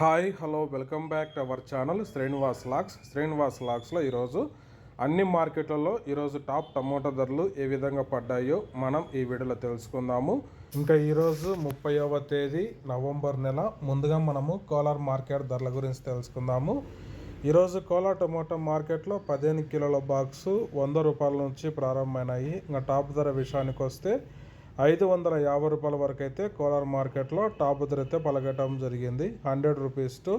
Hi hello welcome back to our channel Srinivas lakhs. Srinivas లాక్స్లో ఈరోజు అన్ని మార్కెట్లలో ఈరోజు టాప్ టమోటా ధరలు ఏ విధంగా పడ్డాయో మనం ఈ వీడియోలో తెలుసుకుందాము. ఇంకా ఈరోజు ముప్పైవ తేదీ నవంబర్ నెల. ముందుగా మనము కోలార్ మార్కెట్ ధరల గురించి తెలుసుకుందాము. ఈరోజు కోలార్ టమోటా మార్కెట్లో పదిహేను కిలోల బాక్సు వంద రూపాయల నుంచి ప్రారంభమైనాయి. ఇంకా టాప్ ధర విషయానికి వస్తే ఐదు వందల యాభై రూపాయల వరకు అయితే కోలార్ మార్కెట్లో టాప్ ధర అయితే పలకటం జరిగింది. Hundred rupees to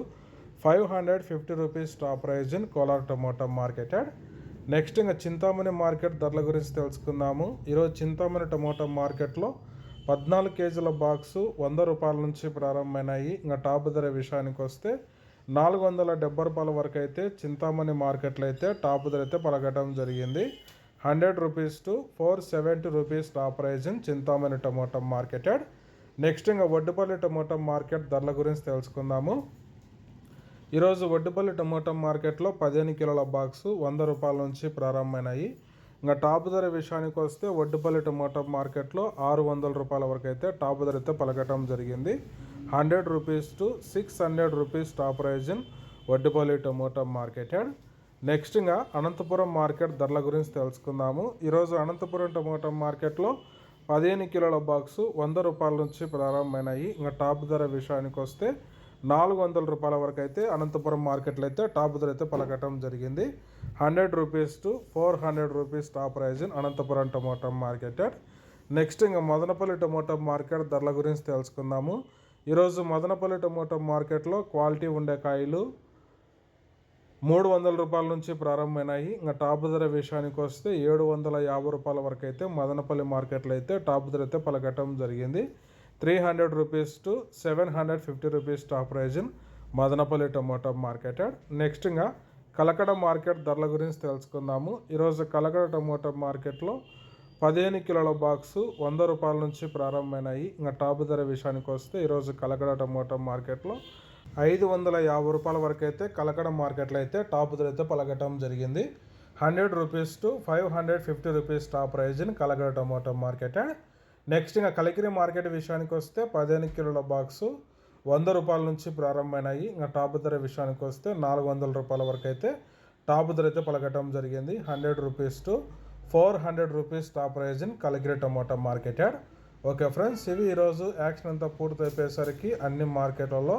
five hundred fifty rupees top price in Kolar tomato marketed. Next ఇంకా చింతామణి మార్కెట్ ధరల గురించి తెలుసుకుందాము. ఈరోజు చింతామణి టమోటా మార్కెట్లో పద్నాలుగు కేజీల బాక్సు వంద రూపాయల నుంచి ప్రారంభమైనాయి. ఇంకా టాప్ ధర విషయానికి వస్తే నాలుగు వందల డెబ్బై రూపాయల వరకు అయితే చింతామణి మార్కెట్లో అయితే టాప్ ధర అయితే పలకటం జరిగింది. Hundred rupees to four seventy rupees top price in Chintamani tomato marketed. Next ఇంకా వడ్డుపల్లి టమోటా మార్కెట్ ధరల గురించి తెలుసుకుందాము. ఈరోజు వడ్డుపల్లి టమోటా మార్కెట్లో పదిహేను కిలోల బాక్సు వంద రూపాయల నుంచి ప్రారంభమైనాయి. ఇంకా టాప్ ధర విషయానికి వస్తే వడ్డుపల్లి టమోటా మార్కెట్లో ఆరు వందల రూపాయల వరకు అయితే టాప్ ధర అయితే పలకటం జరిగింది. Hundred rupees to six hundred rupees top price in Vaddupalli tomato marketed. Next ఇంకా అనంతపురం మార్కెట్ ధరల గురించి తెలుసుకుందాము. ఈరోజు అనంతపురం టమోటా మార్కెట్లో పదిహేను కిలోల బాక్సు వంద రూపాయల నుంచి ప్రారంభమైనాయి. ఇంకా టాప్ ధర విషయానికి వస్తే నాలుగు వందల రూపాయల వరకు అయితే అనంతపురం మార్కెట్లో అయితే టాప్ ధర అయితే పలకటం జరిగింది. Hundred rupees to four hundred rupees top price in Anantapuram tomato market next ఇంకా మదనపల్లి టమోటా మార్కెట్ ధరల గురించి తెలుసుకుందాము. ఈరోజు మదనపల్లి టమోటా మార్కెట్లో క్వాలిటీ ఉండే కాయలు మూడు వందల రూపాయల నుంచి ప్రారంభమైనాయి. ఇంకా టాప్ ధర విషయానికి వస్తే ఏడు వందల యాభై రూపాయల వరకు అయితే మదనపల్లి మార్కెట్లో అయితే టాప్ ధర అయితే పలకటం జరిగింది. Three hundred rupees to seven hundred fifty rupees top price in Madanapalle tomato market next ఇంకా కలకడ మార్కెట్ ధరల గురించి తెలుసుకుందాము. ఈరోజు కలకడ టొమాటో మార్కెట్లో పదిహేను కిలోల బాక్సు వంద రూపాయల నుంచి ప్రారంభమైనాయి. ఇంకా టాప్ ధర విషయానికి వస్తే ఈరోజు కలకడ టొమాటో మార్కెట్లో ఐదు వందల యాభై రూపాయల వరకు అయితే కలకడ మార్కెట్లో అయితే టాప్ ధర అయితే పలకటం జరిగింది. Hundred rupees to five hundred fifty rupees top price in Kalakada tomato market. Next ఇంకా కలికిరి మార్కెట్ విషయానికి వస్తే పదిహేను కిలోల బాక్సు వంద రూపాయల నుంచి ప్రారంభమైనాయి. ఇంకా టాప్ ధర విషయానికి వస్తే నాలుగు వందల రూపాయల వరకు అయితే టాప్ ధర అయితే పలకటం జరిగింది. Hundred rupees to four hundred rupees top price in Kalikiri tomato market. Okay friends ఇవి ఈరోజు యాక్షన్ అంతా పూర్తయిపోయేసరికి అన్ని మార్కెట్లలో